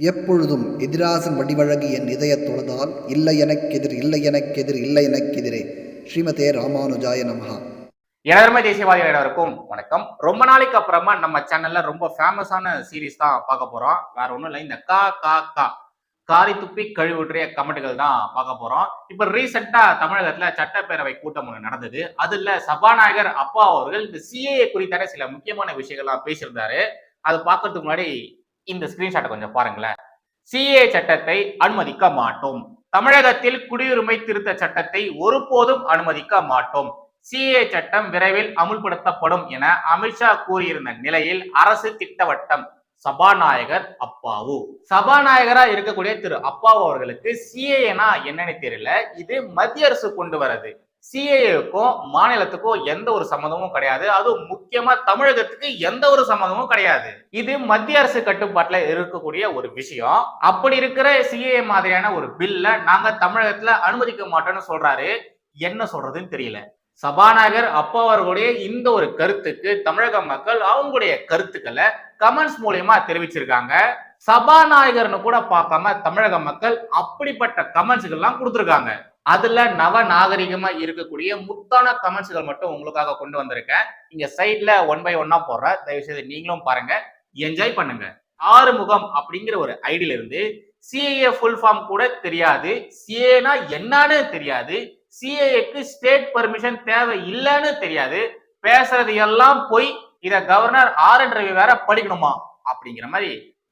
எப்பொழுதும் எதிராசன் வடிவழகு என் இதயத் தொழுதால் இல்லை எனக்கெதிர் இல்லை எனக்கெதிர் இல்லை எனக்கெதிரே. ஸ்ரீமதே ராமானுஜாய நமஹா. எனதர்மை தேசியவாதிகள் அனைவருக்கும் வணக்கம். ரொம்ப நாளைக்கு அப்புறமா நம்ம சேனல்ல ரொம்ப ஃபேமஸான சீரிஸ் தான் பார்க்க போறோம். வேற ஒன்றும் இல்லை இந்த கா கா கா காரி துப்பி கழிவுற்றிய கமெண்ட்டுகள் தான் பார்க்க போறோம். இப்ப ரீசெண்டா தமிழகத்துல சட்டப்பேரவை கூட்டம் ஒன்று நடந்தது. அதுல சபாநாயகர் அப்பா அவர்கள் இந்த சிஏஏ குறித்தான சில முக்கியமான விஷயங்கள்லாம் பேசியிருந்தாரு. அதை பார்க்கறதுக்கு முன்னாடி இந்த ஸ்கிரீன்ஷாட்டை கொஞ்சம் பாருங்களேன். சிஏ சட்டத்தை அனுமதிக்க மாட்டோம். தமிழகத்தில் குடியுரிமை திருத்த சட்டத்தை ஒருபோதும் அனுமதிக்க மாட்டோம். சிஏ சட்டம் விரைவில் அமுல்படுத்தப்படும் என அமித்ஷா கூறியிருந்த நிலையில் அரசு திட்டவட்டம் சபாநாயகர் அப்பாவு. சபாநாயகரா இருக்கக்கூடிய திரு அப்பாவு அவர்களுக்கு சிஏனா என்னன்னு தெரியல. இது மத்திய அரசு கொண்டு வரது. சிஏஏக்கும் மாநிலத்துக்கும் எந்த ஒரு சம்மந்தமும் கிடையாது. அதுவும் முக்கியமா தமிழகத்துக்கு எந்த ஒரு சம்மந்தமும் கிடையாது. இது மத்திய அரசு கட்டுப்பாட்டுல இருக்கக்கூடிய ஒரு விஷயம். அப்படி இருக்கிற சிஏ மாதிரியான ஒரு பில்ல நாங்க தமிழகத்துல அனுமதிக்க மாட்டோம்னு சொல்றாரு. என்ன சொல்றதுன்னு தெரியல. சபாநாயகர் அப்பா அவர்களுடைய இந்த ஒரு கருத்துக்கு தமிழக மக்கள் அவங்களுடைய கருத்துக்களை கமெண்ட்ஸ் மூலியமா தெரிவிச்சிருக்காங்க. சபாநாயகர்னு கூட பார்க்காம தமிழக மக்கள் அப்படிப்பட்ட கமெண்ட்ஸ்கள் எல்லாம் கொடுத்துருக்காங்க. அதுல நவ நாகரிகமா இருக்கக்கூடிய முத்தான கமெண்ட்ஸ்கள் மட்டும் உங்களுக்காக கொண்டு வந்திருக்கேன். இங்க சைட்ல ஒன் பை ஒன்னா போடுற. தயவு செய்து நீங்களும் பாருங்க. என்ஜாய் பண்ணுங்க. ஆறுமுகம் அப்படிங்கிற ஒரு ஐடியில இருந்து சிஏஏ ஃபுல் ஃபார்ம் கூட தெரியாது. சிஏனா என்னன்னு தெரியாது. சிஏஏக்கு ஸ்டேட் பர்மிஷன் தேவை இல்லைன்னு தெரியாது. பேசுறது எல்லாம் போய். இத கவர்னர் ஆர் என் ரவி வேற படிக்கணுமா? அப்படிங்கிற மாதிரி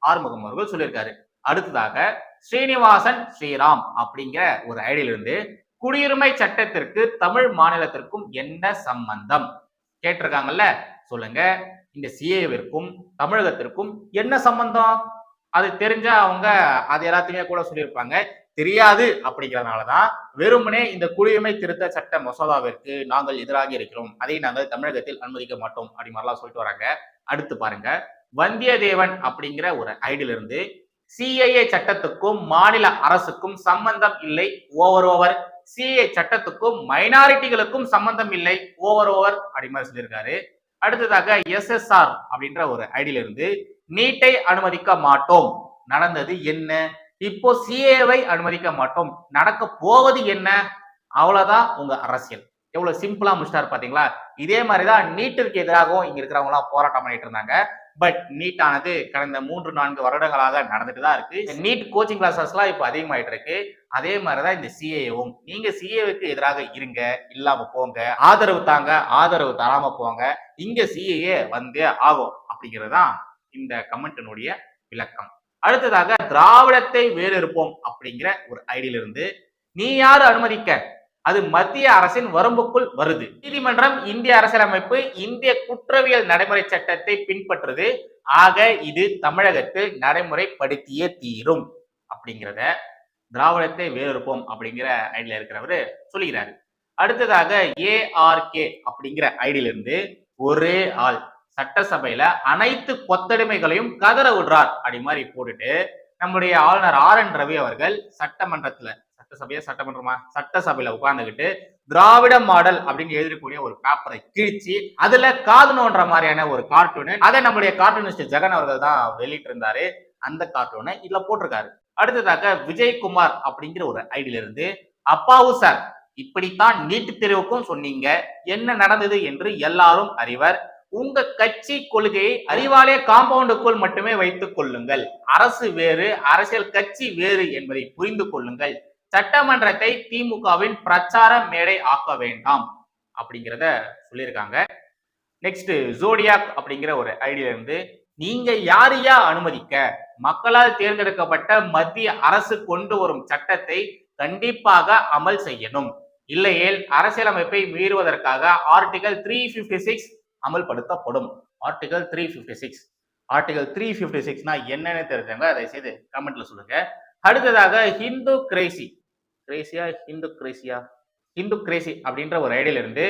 ஆறுமுகம் அவர்கள் சொல்லியிருக்காரு. அடுத்ததாக ஸ்ரீனிவாசன் ஸ்ரீராம் அப்படிங்கிற ஒரு ஐடியிலிருந்து குடியுரிமை சட்டத்திற்கு தமிழ் மாநிலத்திற்கும் என்ன சம்பந்தம்? கேட்டிருக்காங்கல்ல? சொல்லுங்க. இந்த சிஏவிற்கும் தமிழகத்திற்கும் என்ன சம்பந்தம்? அது தெரிஞ்சா அவங்க அது எல்லாத்தையுமே கூட சொல்லியிருப்பாங்க. தெரியாது அப்படிங்கிறதுனாலதான் வெறுமனே இந்த குடியுரிமை திருத்த சட்ட மசோதாவிற்கு நாங்கள் எதிராக இருக்கிறோம். அதை நாங்கள் தமிழகத்தில் அனுமதிக்க மாட்டோம் அப்படி மாதிரிலாம் சொல்லிட்டு வராங்க. அடுத்து பாருங்க. வந்தியத்தேவன் அப்படிங்கிற ஒரு ஐடியில இருந்து சிஐஏ சட்டத்துக்கும் மாநில அரசுக்கும் சம்பந்தம் இல்லை ஓவர் ஓவர் சிஏ சட்டத்துக்கும் மைனாரிட்டிகளுக்கும் சம்பந்தம் இல்லை ஓவர் ஓவர் அப்படிமாதிரி சொல்லியிருக்காரு. அடுத்ததாக எஸ்எஸ்ஆர் அப்படின்ற ஒரு ஐடியில இருந்து நீட்டை அனுமதிக்க மாட்டோம். நடந்தது என்ன? இப்போ சிஏவை அனுமதிக்க மாட்டோம். நடக்க போவது என்ன? அவ்வளவுதான் உங்க அரசியல். எவ்வளவு சிம்பிளா முடிச்சிட்டாரு பாத்தீங்களா? இதே மாதிரிதான் நீட்டிற்கு எதிராகவும் இங்க இருக்கிறவங்க எல்லாம் போராட்டம் பண்ணிட்டு இருந்தாங்க. பட் நீட் ஆனது கடந்த மூன்று நான்கு வருடங்களாக நடந்துட்டு தான் இருக்கு. நீட் கோச்சிங் கிளாஸஸ் எல்லாம் இப்போ அதிகமாயிட்டு இருக்கு. அதே மாதிரிதான் இந்த சிஏவும் நீங்க சிஏவுக்கு எதிராக இருங்க இல்லாம போங்க. ஆதரவு தாங்க ஆதரவு தராம போங்க. இங்க சிஏஏ வந்தே ஆகும் அப்படிங்கிறது தான் இந்த கமெண்ட்டினுடைய விளக்கம். அடுத்ததாக திராவிடத்தை வேறு இருப்போம் அப்படிங்கிற ஒரு ஐடியில இருந்து நீ யாரு அனுமதிக்க? அது மத்திய அரசின் வரம்புக்குள் வருது. நீதிமன்றம் இந்திய அரசியலமைப்பு இந்திய குற்றவியல் நடைமுறை சட்டத்தை பின்பற்றுது. ஆக இது தமிழகத்தில் நடைமுறைப்படுத்தியே தீரும் அப்படிங்கிறத திராவிடத்தை வேறொருப்போம் அப்படிங்கிற ஐடியில இருக்கிறவரு சொல்லுகிறாரு அடுத்ததாக ஏஆர்கே அப்படிங்கிற ஐடியிலிருந்து ஒரே ஆள் சட்டசபையில அனைத்து கொத்தடிமைகளையும் கதற விடுறார் அப்படி மாதிரி போட்டுட்டு நம்முடைய ஆளுநர் ஆர் என் ரவி அவர்கள் சட்டமன்றத்துல சட்டசபையா சட்டமன்றமா சட்டசபையில உட்கார்ந்துகிட்டு திராவிட மாடல் அப்படின்னு எழுதக்கூடிய ஒரு பேப்பரை கிழிச்சு அதுல காது நோன்ற மாதிரியான ஒரு கார்ட்டூனு அதை நம்முடைய கார்ட்டூனிஸ்ட் ஜெகன் அவர்கள் தான் வெளியிட்டு இருந்தாரு அந்த கார்ட்டூனை இதுல போட்டிருக்காரு. அடுத்ததாக விஜயகுமார் அப்படிங்கிற ஒரு ஐடியில இருந்து அப்பாவு சார் இப்படித்தான் நீட்டு தேர்வுக்கும் சொன்னீங்க. என்ன நடந்தது என்று எல்லாரும் அறிவர். உங்க கட்சி கொள்கையை அறிவாலய காம்பவுண்டுக்குள் மட்டுமே வைத்துக் கொள்ளுங்கள். அரசு வேறு அரசியல் கட்சி வேறு என்பதை புரிந்து கொள்ளுங்கள். சட்டமன்றத்தை திமுகவின் பிரச்சார மேடை ஆக்க வேண்டாம் அப்படிங்கிறத சொல்லியிருக்காங்க. நெக்ஸ்ட் ஜோடியாக் அப்படிங்கிற ஒரு ஐடியில இருந்து நீங்க யாரையா அனுமதிக்க? மக்களால் தேர்ந்தெடுக்கப்பட்ட மத்திய அரசு கொண்டு வரும் சட்டத்தை கண்டிப்பாக அமல் செய்யணும். இல்லையேல் அரசியலமைப்பை மீறுவதற்காக ஆர்டிகல் த்ரீ பிப்டி சிக்ஸ் அமல்படுத்தப்படும். Article three fifty six article three fifty சிக்ஸ்னா என்னன்னு தெரிஞ்சவங்க அதை செய்து கமெண்ட்ல சொல்லுங்க. அடுத்ததாக ஹிந்து கிரேசி கிரேசியா ஹிந்து கிரேசியா ஹிந்து கிரேசி அப்படின்ற ஒரு ஐடியில இருந்து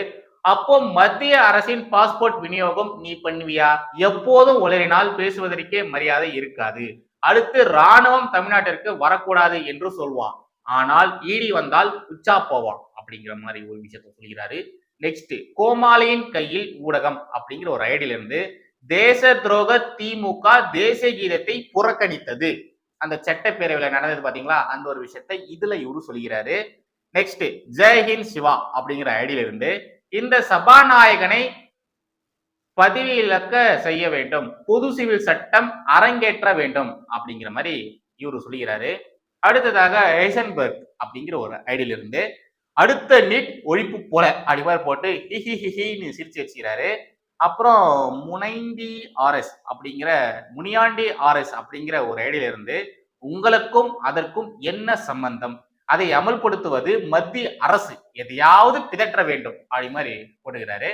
அப்போ மத்திய அரசின் பாஸ்போர்ட் விநியோகம் நீ பண்ணுவியா? எப்போதும் உளறினால் பேசுவதற்கே மரியாதை இருக்காது. அடுத்து ராணுவம் தமிழ்நாட்டிற்கு வரக்கூடாது என்று சொல்வான். ஆனால் ஈடி வந்தால் உச்சா போவான் அப்படிங்கிற மாதிரி ஒரு விஷயத்தை சொல்கிறாரு. நெக்ஸ்ட் கோமாளியின் கையில் ஊடகம் அப்படிங்கிற ஒரு ஐடியில இருந்து தேச துரோக திமுக தேசிய கீதத்தை புறக்கணித்தது. அந்த சட்டப்பேரவையில நடந்தது பாத்தீங்களா? அந்த ஒரு விஷயத்த இதுல இவரு சொல்கிறாரு நெக்ஸ்ட் ஜெயஹிந்த் சிவா அப்படிங்கிற ஐடியில இருந்து இந்த சபாநாயகனை பதவி இழக்க செய்ய வேண்டும். பொது சிவில் சட்டம் அரங்கேற்ற வேண்டும் அப்படிங்கிற மாதிரி இவரு சொல்லுகிறாரு. அடுத்ததாக ஏசன்பர்க் அப்படிங்கிற ஒரு ஐடியில இருந்து அடுத்த நீட் ஒழிப்பு போல அப்படி மாதிரி போட்டு ஹிஹி ஹிஹின்னு சிரிச்சு வச்சுக்கிறாரு. அப்புறம் முனைந்தி ஆர்எஸ் அப்படிங்கிற முனியாண்டி ஆர்எஸ் அப்படிங்கிற ஒரு ஐடியில இருந்து உங்களுக்கும் அதற்கும் என்ன சம்பந்தம்? அதை அமல்படுத்துவது மத்திய அரசு எதையாவது பிதற்ற வேண்டும் அப்படி மாதிரி போட்டுக்கிறாரு.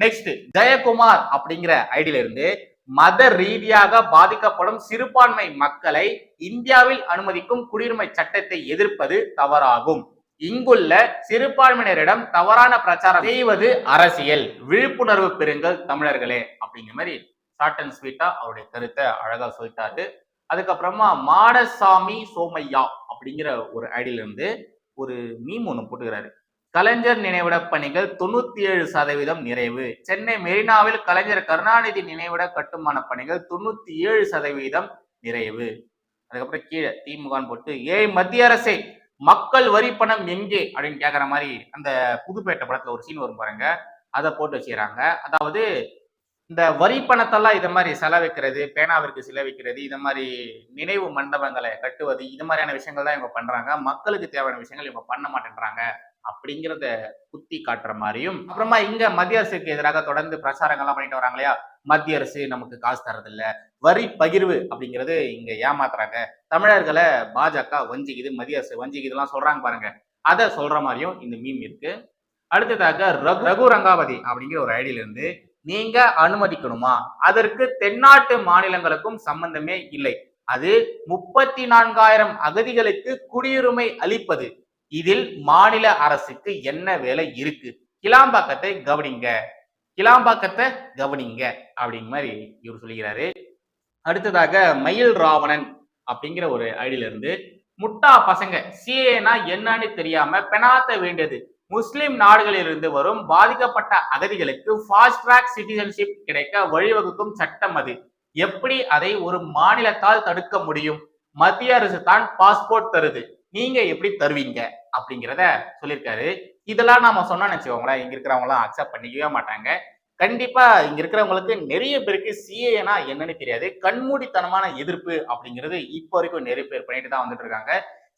நெக்ஸ்ட் ஜெயக்குமார் அப்படிங்கிற ஐடியில இருந்து மத ரீதியாக பாதிக்கப்படும் சிறுபான்மை மக்களை இந்தியாவில் அனுமதிக்கும் குடியுரிமை சட்டத்தை எதிர்ப்பது தவறாகும். இங்குள்ள சிறுபான்மையினரிடம் தவறான பிரச்சாரம் செய்வது அரசியல். விழிப்புணர்வு பெறுங்கள் தமிழர்களே அப்படிங்கிற மாதிரி ஷார்ட் அண்ட் ஸ்வீட்டா அவருடைய கருத்தை அழகா சொல்லிட்டாரு. அதுக்கப்புறமா மாடசாமி சோமையா அப்படிங்கிற ஒரு ஐடியில இருந்து ஒரு மீம் ஒன்று போட்டுக்கிறாரு. கலைஞர் நினைவிட பணிகள் தொண்ணூத்தி ஏழு சதவீதம் நிறைவு. சென்னை மெரினாவில் கலைஞர் கருணாநிதி நினைவிட கட்டுமான பணிகள் தொண்ணூத்தி ஏழு சதவீதம் நிறைவு. அதுக்கப்புறம் கீழே திமுகன்னு போட்டு ஏய் மத்திய அரசே மக்கள் வரி பணம் எங்கே அப்படின்னு கேட்குற மாதிரி அந்த புதுப்பேட்டை படத்துல ஒரு சீன் வரும் பாருங்க. அதை போட்டு வச்சுக்கிறாங்க. அதாவது இந்த வரி பணத்தெல்லாம் இதை மாதிரி செலவிக்கிறது பேனாவிற்கு செலவிக்கிறது இந்த மாதிரி நினைவு மண்டபங்களை கட்டுவது இது மாதிரியான விஷயங்கள் தான் இவங்க பண்றாங்க. மக்களுக்கு தேவையான விஷயங்கள் இவங்க பண்ண மாட்டேன்றாங்க. அப்படிங்கிறத குத்தி காட்டுற மாதிரியும் அப்புறமா இங்க மத்திய அரசுக்கு எதிராக தொடர்ந்து பிரச்சாரங்கள்லாம் பண்ணிட்டு வராங்க இல்லையா மத்திய அரசு நமக்கு காசு தரதில்ல வரி பகிர்வு அப்படிங்கிறது இங்க ஏமாத்துறாங்க. தமிழர்களை பாஜக வஞ்சிக்குது மத்திய அரசு வஞ்சிக்குதுலாம் சொல்றாங்க பாருங்க. அதை சொல்ற மாதிரியும் இந்த மீம் இருக்கு. அடுத்ததாக ரகு ரகு ரங்காவதி அப்படிங்கிற ஒரு ஐடியில இருந்து நீங்க அனுமதிக்கணுமா? அதற்கு தென்னாட்டு மாநிலங்களுக்கும் சம்பந்தமே இல்லை. அது முப்பத்தி நான்காயிரம் அகதிகளுக்கு குடியுரிமை அளிப்பது. இதில் மாநில அரசுக்கு என்ன வேலை இருக்கு? கிளாம்பாக்கத்தை கவனிங்க. கிளாம்பாக்கத்தை கவனிங்க அப்படிங்கிற மாதிரி இவர் சொல்லுகிறாரு அடுத்ததாக மயில் ராவணன் அப்படிங்கிற ஒரு ஐடியில இருந்து முட்டா பசங்க சிஏனா என்னன்னு தெரியாம பெனாத்த வேண்டியது. முஸ்லிம் நாடுகளிலிருந்து வரும் பாதிக்கப்பட்ட அகதிகளுக்கு ஃபாஸ்ட் ட்ராக் சிட்டிசன்ஷிப் கிடைக்க வழிவகுக்கும் சட்டம் அது. எப்படி அதை ஒரு மாநிலத்தால் தடுக்க முடியும்? மத்திய அரசு தான் பாஸ்போர்ட் தருது. நீங்க எப்படி தருவீங்க அப்படிங்கிறத சொல்லியிருக்காரு. இதெல்லாம் நாம சொன்னா நினைச்சுக்கோங்களேன் இங்க இருக்கிறவங்க அக்செப்ட் பண்ணிக்கவே மாட்டாங்க. கண்டிப்பா இங்க இருக்கிறவங்களுக்கு நிறைய பேருக்கு சிஏனா என்னன்னு தெரியாது. கண்மூடித்தனமான எதிர்ப்பு அப்படிங்கிறது இப்போ வரைக்கும் நிறைய பேர் பண்ணிட்டு தான் வந்துட்டு இருக்காங்க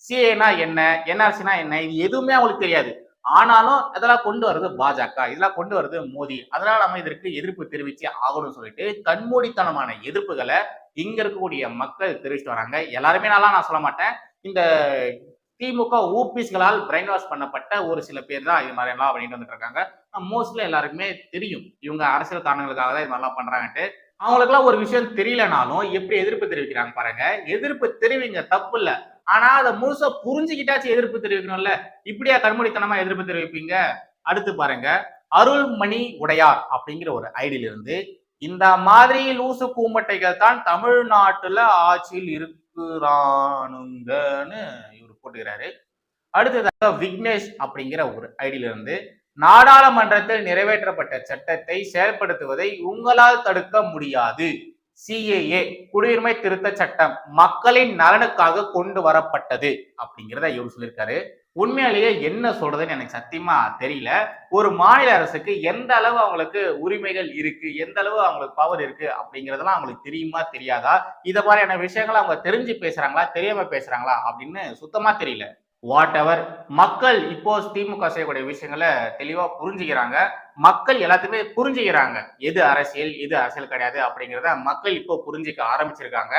சிஏனா என்ன? என்ஆர்சினா என்ன? இது எதுவுமே அவங்களுக்கு தெரியாது. ஆனாலும் இதெல்லாம் கொண்டு வர்றது பாஜக. இதெல்லாம் கொண்டு வர்றது மோடி. அதனால நம்ம இதற்கு எதிர்ப்பு தெரிவிச்சு ஆகணும்னு சொல்லிட்டு கண்மூடித்தனமான எதிர்ப்புகளை இங்க இருக்கக்கூடிய மக்கள் தெரிவிச்சுட்டு வராங்க. எல்லாருமே நல்லா நான் சொல்ல மாட்டேன். இந்த திமுக ஊபிஸ்களால் பிரெயின் வாஷ் பண்ணப்பட்ட ஒரு சில பேர் தான் இது மாதிரி எல்லாம் பண்ணிட்டு வந்துட்டு இருக்காங்க மோஸ்ட்லி எல்லாருக்குமே தெரியும். இவங்க அரசியல் காரணங்களுக்காக தான் இது மாதிரிலாம் பண்றாங்கன்ட்டு. அவங்களுக்குலாம் ஒரு விஷயம் தெரியலனாலும் எப்படி எதிர்ப்பு தெரிவிக்கிறாங்க பாருங்க. எதிர்ப்பு தெரிவிங்க தப்பு இல்ல. ஆனா அதை முழுசா புரிஞ்சுக்கிட்டாச்சும் எதிர்ப்பு தெரிவிக்கணும்ல. இப்படியா கண்மூடித்தனமா எதிர்ப்பு தெரிவிப்பீங்க? அடுத்து பாருங்க அருள்மணி உடையார் அப்படிங்கிற ஒரு ஐடியில இருந்து இந்த மாதிரி லூசு கூமட்டைகள் தான் தமிழ்நாட்டுல ஆட்சியில் இருக்கிறானுங்கன்னு இவர் போட்டுக்கிறாரு. அடுத்ததாக விக்னேஷ் அப்படிங்கிற ஒரு ஐடியில இருந்து நாடாளுமன்றத்தில் நிறைவேற்றப்பட்ட சட்டத்தை செயல்படுத்துவதை உங்களால் தடுக்க முடியாது. சிஏஏ குடியுரிமை திருத்த சட்டம் மக்களின் நலனுக்காக கொண்டு வரப்பட்டது அப்படிங்கிறத இவர் சொல்லியிருக்காரு. உண்மையிலேயே என்ன சொல்றதுன்னு எனக்கு சத்தியமா தெரியல. ஒரு மாநில அரசுக்கு எந்த அளவு அவங்களுக்கு உரிமைகள் இருக்கு எந்த அளவு அவங்களுக்கு பவர் இருக்கு அப்படிங்கறதெல்லாம் அவங்களுக்கு தெரியுமா தெரியாதா? இத மாதிரியான விஷயங்களை அவங்க தெரிஞ்சு பேசுறாங்களா தெரியாம பேசுறாங்களா அப்படின்னு சுத்தமா தெரியல. வாட் எவர் மக்கள் இப்போ திமுக செய்யக்கூடிய விஷயங்களை தெளிவா புரிஞ்சுக்கிறாங்க. மக்கள் எல்லாத்தையுமே புரிஞ்சுக்கிறாங்க. எது அரசியல் எது அரசியல் கிடையாது அப்படிங்கிறத மக்கள் இப்போ புரிஞ்சுக்க ஆரம்பிச்சிருக்காங்க.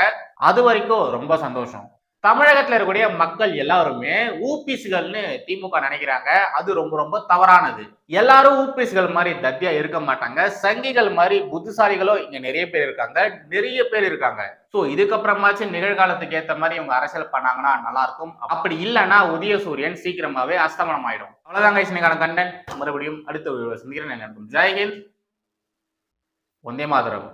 அது வரைக்கும் ரொம்ப சந்தோஷம். தமிழகத்தில் இருக்கக்கூடிய மக்கள் எல்லாருமே ஊபிஸ்கள்னு திமுக நினைக்கிறாங்க. அது ரொம்ப ரொம்ப தவறானது. எல்லாரும் ஊபிஸ்கள் மாதிரி தத்தியா இருக்க மாட்டாங்க. சங்கிகள் மாதிரி புத்திசாலிகளோ இங்க நிறைய பேர் இருக்காங்க. நிறைய பேர் இருக்காங்க. ஸோ இதுக்கப்புறமாச்சும் நிகழ்காலத்துக்கு ஏற்ற மாதிரி இவங்க அரசியல் பண்ணாங்கன்னா நல்லா இருக்கும் அப்படி இல்லைன்னா உதய சூரியன் சீக்கிரமாவே அஸ்தமனம் ஆயிடும். அவ்வளவுதான் இன்னைக்கான கண்டன் மறுபடியும் அடுத்த சந்திக்கிறேன். ஜெயஹிந்த் ஒந்தே மாதரம்.